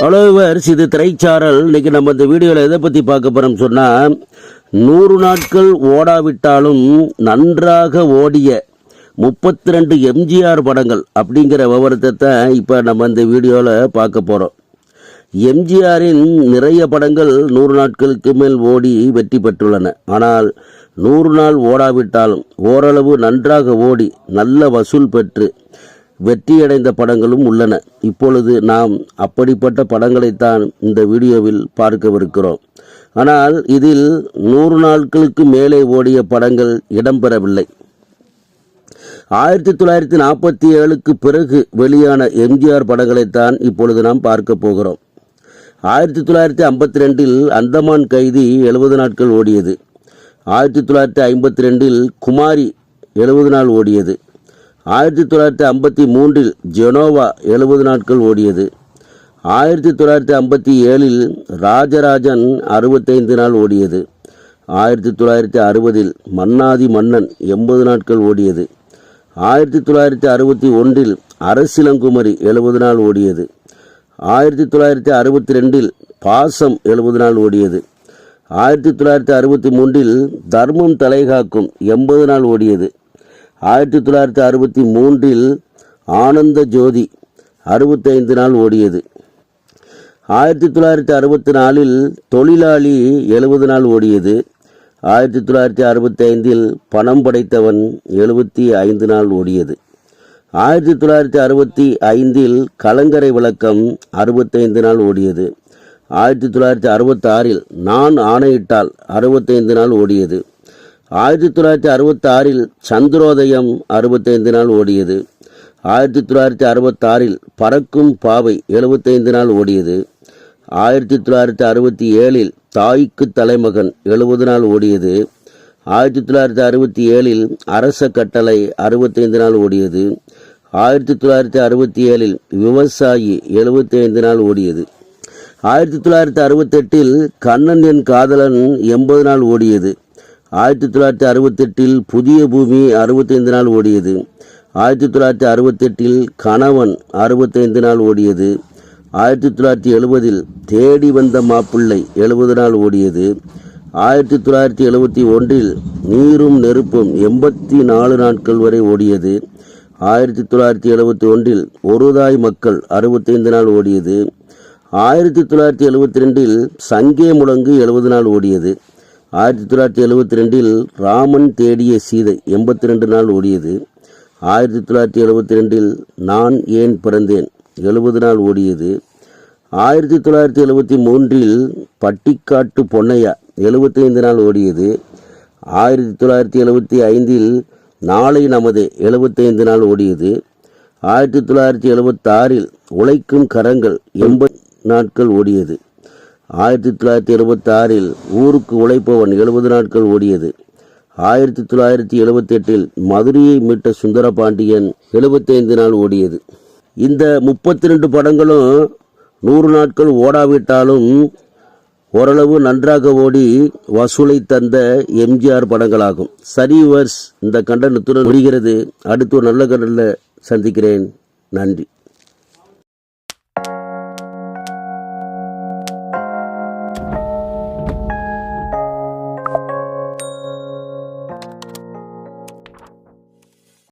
Hello viewers இது திரைச்சாரல். இன்னைக்கு நம்ம இந்த வீடியோவில் எதை பற்றி பார்க்க போகிறோம் சொன்னால் நூறு நாட்கள் ஓடாவிட்டாலும் நன்றாக ஓடிய முப்பத்தி ரெண்டு எம்ஜிஆர் படங்கள் அப்படிங்கிற விவரத்தை தான் இப்போ நம்ம இந்த வீடியோவில் பார்க்க போகிறோம் எம்ஜிஆரின் நிறைய படங்கள் நூறு நாட்களுக்கு மேல் ஓடி வெற்றி பெற்றுள்ளன. ஆனால் நூறு நாள் ஓடாவிட்டாலும் ஓரளவு நன்றாக ஓடி நல்ல வசூல் பெற்று வெற்றியடைந்த படங்களும் உள்ளன. இப்பொழுது நாம் அப்படிப்பட்ட படங்களைத்தான் இந்த வீடியோவில் பார்க்கவிருக்கிறோம். ஆனால் இதில் நூறு நாட்களுக்கு மேலே ஓடிய படங்கள் இடம்பெறவில்லை. ஆயிரத்தி தொள்ளாயிரத்தி நாற்பத்தி ஏழுக்கு பிறகு வெளியான எம்ஜிஆர் படங்களைத்தான் இப்பொழுது நாம் பார்க்க போகிறோம். ஆயிரத்தி தொள்ளாயிரத்தி ஐம்பத்தி ரெண்டில் அந்தமான் கைதி எழுபது நாட்கள் ஓடியது. ஆயிரத்தி தொள்ளாயிரத்தி ஐம்பத்தி ரெண்டில் குமாரி எழுபது நாள் ஓடியது. ஆயிரத்தி தொள்ளாயிரத்தி ஐம்பத்தி மூன்றில் ஜெனோவா எழுபது நாட்கள் ஓடியது. ஆயிரத்தி தொள்ளாயிரத்தி ஐம்பத்தி ஏழில் ராஜராஜன் அறுபத்தைந்து நாள் ஓடியது. ஆயிரத்தி தொள்ளாயிரத்தி அறுபதில் மன்னாதி மன்னன் எண்பது நாட்கள் ஓடியது. ஆயிரத்தி தொள்ளாயிரத்தி அறுபத்தி ஒன்றில் அரசிலங்குமரி எழுபது நாள் ஓடியது. ஆயிரத்தி தொள்ளாயிரத்தி அறுபத்தி ரெண்டில் பாசம் எழுபது நாள் ஓடியது. ஆயிரத்தி தொள்ளாயிரத்தி அறுபத்தி மூன்றில் தர்மம் தலைகாக்கும் எண்பது நாள் ஓடியது. ஆயிரத்தி தொள்ளாயிரத்தி அறுபத்தி மூன்றில் ஆனந்த ஜோதி அறுபத்தைந்து நாள் ஓடியது. ஆயிரத்தி தொள்ளாயிரத்தி அறுபத்தி நாலில் தொழிலாளி எழுபது நாள் ஓடியது. ஆயிரத்தி தொள்ளாயிரத்தி அறுபத்தி ஐந்தில் பணம் படைத்தவன் எழுபத்தி ஐந்து நாள் ஓடியது. ஆயிரத்தி தொள்ளாயிரத்தி அறுபத்தி ஐந்தில் கலங்கரை விளக்கம் அறுபத்தைந்து நாள் ஓடியது. ஆயிரத்தி தொள்ளாயிரத்தி அறுபத்தாறில் நான் ஆணையிட்டால் அறுபத்தைந்து நாள் ஓடியது. ஆயிரத்தி தொள்ளாயிரத்தி அறுபத்தாறில் சந்திரோதயம் அறுபத்தைந்து நாள் ஓடியது. ஆயிரத்தி தொள்ளாயிரத்தி அறுபத்தாறில் பறக்கும் பாவை எழுபத்தைந்து நாள் ஓடியது. ஆயிரத்தி தொள்ளாயிரத்தி அறுபத்தி ஏழில் தாய்க்கு தலைமகன் எழுபது நாள் ஓடியது. ஆயிரத்தி தொள்ளாயிரத்தி அறுபத்தி ஏழில் அரச கட்டளை அறுபத்தைந்து நாள் ஓடியது. ஆயிரத்தி தொள்ளாயிரத்தி அறுபத்தி ஏழில் விவசாயி எழுபத்தி ஐந்து நாள் ஓடியது. ஆயிரத்தி தொள்ளாயிரத்தி அறுபத்தெட்டில் கண்ணன் என் காதலன் எண்பது நாள் ஓடியது. ஆயிரத்தி தொள்ளாயிரத்தி அறுபத்தெட்டில் புதிய பூமி அறுபத்தைந்து நாள் ஓடியது. ஆயிரத்தி தொள்ளாயிரத்தி அறுபத்தெட்டில் கணவன் அறுபத்தைந்து நாள் ஓடியது. ஆயிரத்தி தொள்ளாயிரத்தி எழுபதில் தேடி வந்த மாப்பிள்ளை எழுபது நாள் ஓடியது. ஆயிரத்தி தொள்ளாயிரத்தி எழுபத்தி ஒன்றில் நீரும் நெருப்பும் எண்பத்தி நாலு நாட்கள் வரை ஓடியது. ஆயிரத்தி தொள்ளாயிரத்தி எழுபத்தி ஒன்றில் ஒருதாய் மக்கள் அறுபத்தைந்து நாள் ஓடியது. ஆயிரத்தி தொள்ளாயிரத்தி எழுபத்தி ரெண்டில் சங்கே முழங்கு எழுபது நாள் ஓடியது. ஆயிரத்தி தொள்ளாயிரத்தி எழுபத்தி ரெண்டில் ராமன் தேடிய சீதை எண்பத்தி ரெண்டு நாள் ஓடியது. ஆயிரத்தி தொள்ளாயிரத்தி எழுபத்தி ரெண்டில் நான் ஏன் பிறந்தேன் எழுபது நாள் ஓடியது. ஆயிரத்தி தொள்ளாயிரத்தி எழுபத்தி மூன்றில் பட்டிக்காட்டு பொன்னையா எழுபத்தைந்து நாள் ஓடியது. ஆயிரத்தி தொள்ளாயிரத்தி எழுபத்தி ஐந்தில் நாளை நமது எழுபத்தைந்து நாள் ஓடியது. ஆயிரத்தி தொள்ளாயிரத்தி எழுபத்தாறில் உழைக்கும் கரங்கள் எண்பது நாட்கள் ஓடியது. ஆயிரத்தி தொள்ளாயிரத்தி எழுபத்தாறில் ஊருக்கு உழைப்பவன் எழுபது நாட்கள் ஓடியது. ஆயிரத்தி தொள்ளாயிரத்தி எழுபத்தி எட்டில் மதுரையை மீட்ட சுந்தரபாண்டியன் எழுபத்தைந்து நாள் ஓடியது. இந்த முப்பத்தி ரெண்டு படங்களும் நூறு நாட்கள் ஓடாவிட்டாலும் ஓரளவு நன்றாக ஓடி வசூலை தந்த எம்ஜிஆர் படங்களாகும். சரிவர்ஸ் இந்த கண்டனத்துடன் முடிகிறது. அடுத்து ஒரு நல்ல கண்டனில் சந்திக்கிறேன். நன்றி.